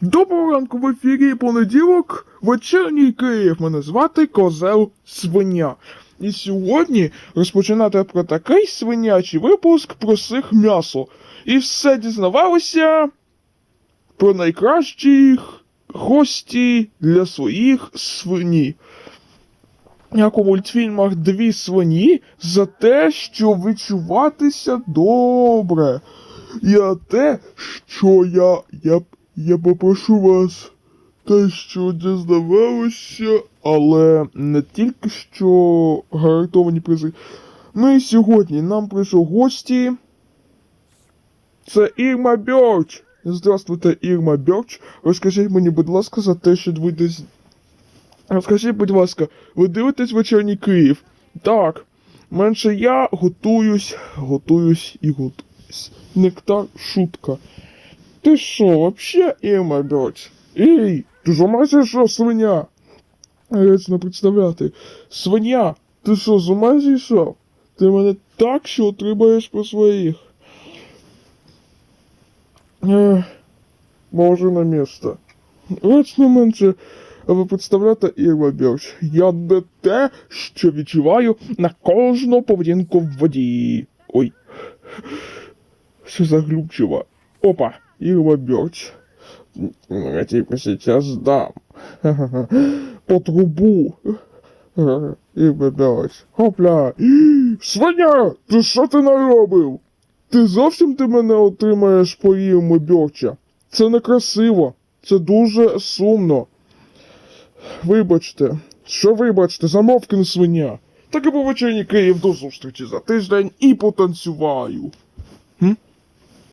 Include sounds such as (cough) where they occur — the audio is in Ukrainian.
Доброго ранку в ефірі понеділок, вечірній Київ. Мене звати Козел Свиня. І сьогодні розпочинати про такий свинячий випуск про сих м'ясо. І все дізнавалися про найкращих гості для своїх свині. Як у мультфільмах дві свині за те, щоб відчуватися добре. Я те, що я. я. Я попрошу вас те, що дізнавалося, але не тільки що гарантовані призи. Ну і сьогодні нам прийшов гості. Це Ірма Бьорч. Здравствуйте, Ірма Бьорч. Розкажіть мені, будь ласка, за те, що ви десь. Розкажіть, будь ласка, ви дивитесь вечірній Київ? Так. Менше я готуюсь, готуюсь і готуюсь. Нектар шутка. Ти що, вообще Ірма Бьорч? Ей, ти ж ума зійшов, свиня? Речно представляти. Свиня, ти що, з ума зійшов? Ти мене так, що отримаєш по своїх. Ех, Можу на місце. Речно менше ви представляти Ірма Бьорч. Я не те, що відчуваю на кожну поведінку в воді. Ой. Що за? Опа, Ірма Бьорч. Я тебе сейчас дам. (laughs) По трубу. Ірма Бьорч. Хопля. Свиня! Ти що ти наробив? Ти зовсім ти мене отримаєш по Ірму Бьорча. Це некрасиво. Це дуже сумно. Вибачте, що вибачте, замовкни свиня. Так і по вечірній Київ до зустрічі за тиждень і потанцюваю.